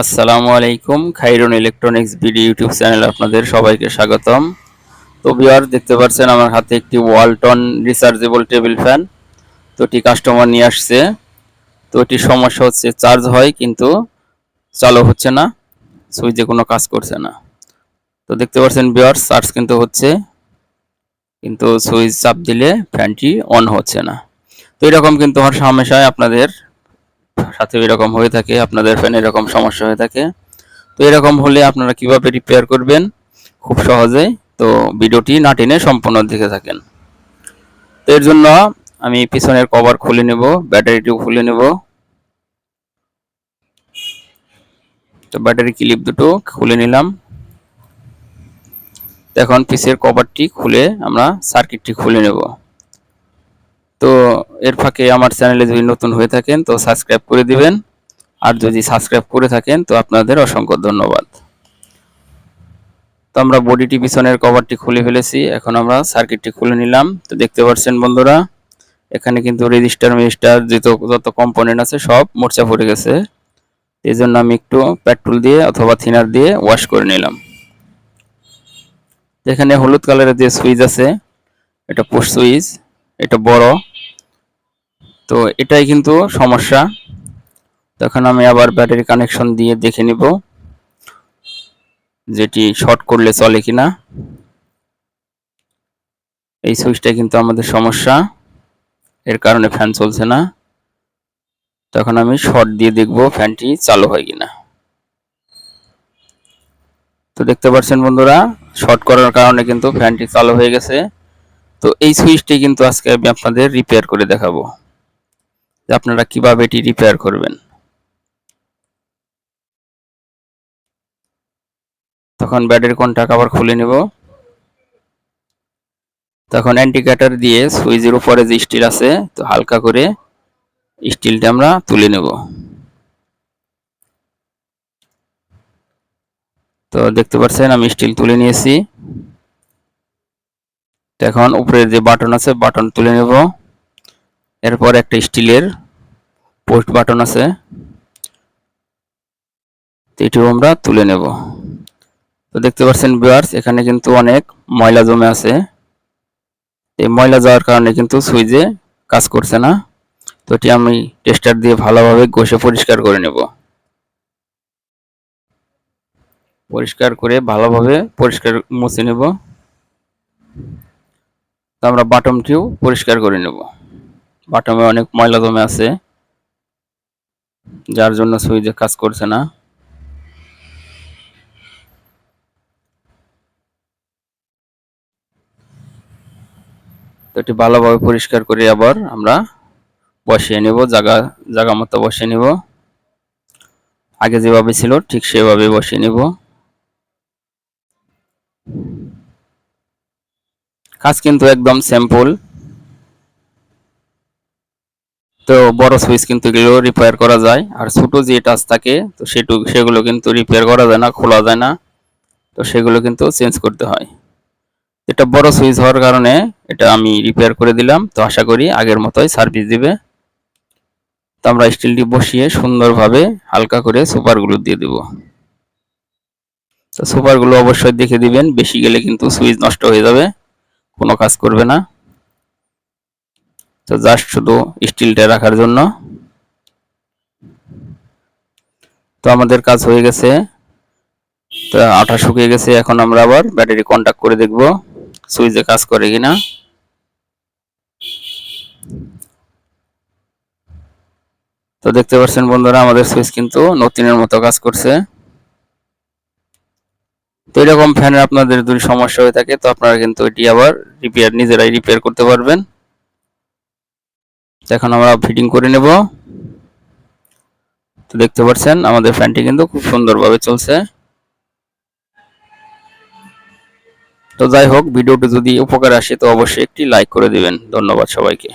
আসসালামু আলাইকুম, Khairun electronics BD YouTube চ্যানেলে আপনাদের সবাইকে স্বাগতম। তো বিয়ার দেখতে পাচ্ছেন আমার হাতে একটি ওয়ালটন রিচার্জেবল টেবিল ফ্যান। তো এটি কাস্টমার নিয়ে আসছে। তো এটির সমস্যা হচ্ছে, চার্জ হয় কিন্তু চালু হচ্ছে না, সুইচে কোনো কাজ করছে না। তো দেখতে পাচ্ছেন বিয়ার চার্জ কিন্তু হচ্ছে, কিন্তু সুইচ চাপ দিলে ফ্যানটি অন হচ্ছে না। তো এরকম কিন্তু আমার হামেশায় আপনাদের সাথে এরকম হয়ে থাকে, আপনাদের ফ্যান এরকম সমস্যা হয়ে থাকে। তো এরকম হলে আপনারা কীভাবে রিপেয়ার করবেন? খুব সহজেই। তো ভিডিওটি না টেনে সম্পূর্ণ দেখে থাকেন। তো এর জন্য আমি পিছনের কভার খুলে নেব ব্যাটারিটিও খুলে নেব। তো ব্যাটারি ক্লিপ দুটো খুলে নিলাম। এখন পিসের কভারটি খুলে আমরা সার্কিটটি খুলে নেব। তো এর ফাঁকে আমার চ্যানেলে যদি নতুন হয়ে থাকেন, তো সাবস্ক্রাইব করে দিবেন। আর যদি সাবস্ক্রাইব করে থাকেন, তো আপনাদের অসংখ্য ধন্যবাদ। তো আমরা বডিটি পিছনের কভারটি খুলে ফেলেছি। এখন আমরা সার্কিটটি খুলে নিলাম। তো দেখতে পাচ্ছেন বন্ধুরা, এখানে কিন্তু রেজিস্টার মেজিস্টার যত যত কম্পোনেন্ট আছে সব মোর্চা পড়ে গেছে। এই জন্য আমি একটু পেট্রোল দিয়ে অথবা থিনার দিয়ে ওয়াশ করে নিলাম। এখানে হলুদ কালারের যে সুইচ আছে, এটা পোস্ট সুইচ। এটা বড়। তো এটাই কিন্তু সমস্যা। তখন আমি আবার ব্যাটারি কানেকশন দিয়ে দেখে নিব যেটি শর্ট করলে চলে কিনা। এই সুইচটা কিন্তু আমাদের সমস্যা। এর কারণে ফ্যান চলছে না। তখন আমি শর্ট দিয়ে দেখব ফ্যানটি চালু হয় কিনা। তো দেখতে পাচ্ছেন বন্ধুরা, শর্ট করার কারণে কিন্তু ফ্যানটি চালু হয়ে গেছে। তো এই সুইচটি কিন্তু আজকে আমি আপনাদের রিপেয়ার করে দেখাবো। আপনারা কীভাবে এটি রিপেয়ার করবেন। তখন ব্যাটারি কন্টাক্ট আবার খুলে নেব। তখন অ্যান্টিক্যাটার দিয়ে সুইচের উপরে যে স্টিল আছে, তো হালকা করে স্টিলটা আমরা তুলে নেব। তো দেখতে পাচ্ছেন আমি স্টিল তুলে নিয়েছি। এখন উপরের যে বাটন আছে, বাটন তুলে নেব। এরপর একটা স্টিলের পোস্ট বাটন আছে এটিও আমরা তুলে নেব। তো দেখতে পাচ্ছেন বিয়ার্স এখানে কিন্তু অনেক ময়লা জমে আছে। এই ময়লা যাওয়ার কারণে কিন্তু সুইচে কাজ করছে না। তো এটি আমি টেস্টার দিয়ে ভালোভাবে ঘষে পরিষ্কার করে নেব। পরিষ্কার করে ভালোভাবে পরিষ্কার মুছে নেব। তো আমরা বাটমটিও পরিষ্কার করে নেব। বাটমে অনেক ময়লা জমে আছে, যার জন্য সুইচে কাজ করছে না। তো এটি ভালোভাবে পরিষ্কার করে আবার আমরা বসিয়ে নেব, জায়গা জায়গা মতো বসিয়ে নেব। আগে যেভাবে ছিল ঠিক সেভাবে বসিয়ে নেব। কাজ কিন্তু একদম স্যাম্পল তো বড় সুইচ কিন্তু এগুলো রিপেয়ার করা যায়। আর ছোট যে টাচ থাকে, তো সেটু সেগুলো কিন্তু রিপেয়ার করা যায় না, খোলা যায় না। তো সেগুলো কিন্তু চেঞ্জ করতে হয়। এটা বড় সুইচ হওয়ার কারণে এটা আমি রিপেয়ার করে দিলাম। তো আশা করি আগের মতোই সার্ভিস দিবে। তো আমরা স্টিলটি বসিয়ে সুন্দরভাবে হালকা করে সুপারগুলো দিয়ে দেব। তো সুপারগুলো অবশ্যই দেখে দিবেন। বেশি গেলে কিন্তু সুইচ নষ্ট হয়ে যাবে। কোনো কাজ করবে না। তো জাস্ট শুধু স্টিলটা রাখার জন্য। তো আমাদের কাজ হয়ে গেছে। তো আঠা শুকিয়ে গেছে, এখন আমরা আবার ব্যাটারি কন্ট্যাক্ট করে দেখব সুইচে কাজ করে কিনা। তো দেখতে পাচ্ছেন বন্ধুরা, আমাদের সুইচ কিন্তু নতুনের মতো কাজ করছে। তো এরকম ফ্যানের আপনাদের যদি সমস্যা হয়ে থাকে, তো আপনারা কিন্তু এটি আবার রিপেয়ার নিজেরাই রিপেয়ার করতে পারবেন। এখন আমরা ফিটিং করে নেব। তো দেখতে পাচ্ছেন, আমাদের ফ্যানটি কিন্তু খুব সুন্দরভাবে চলছে। তো যাই হোক, ভিডিওটি যদি উপকার আসে, তো অবশ্যই একটি লাইক করে দিবেন। ধন্যবাদ সবাইকে।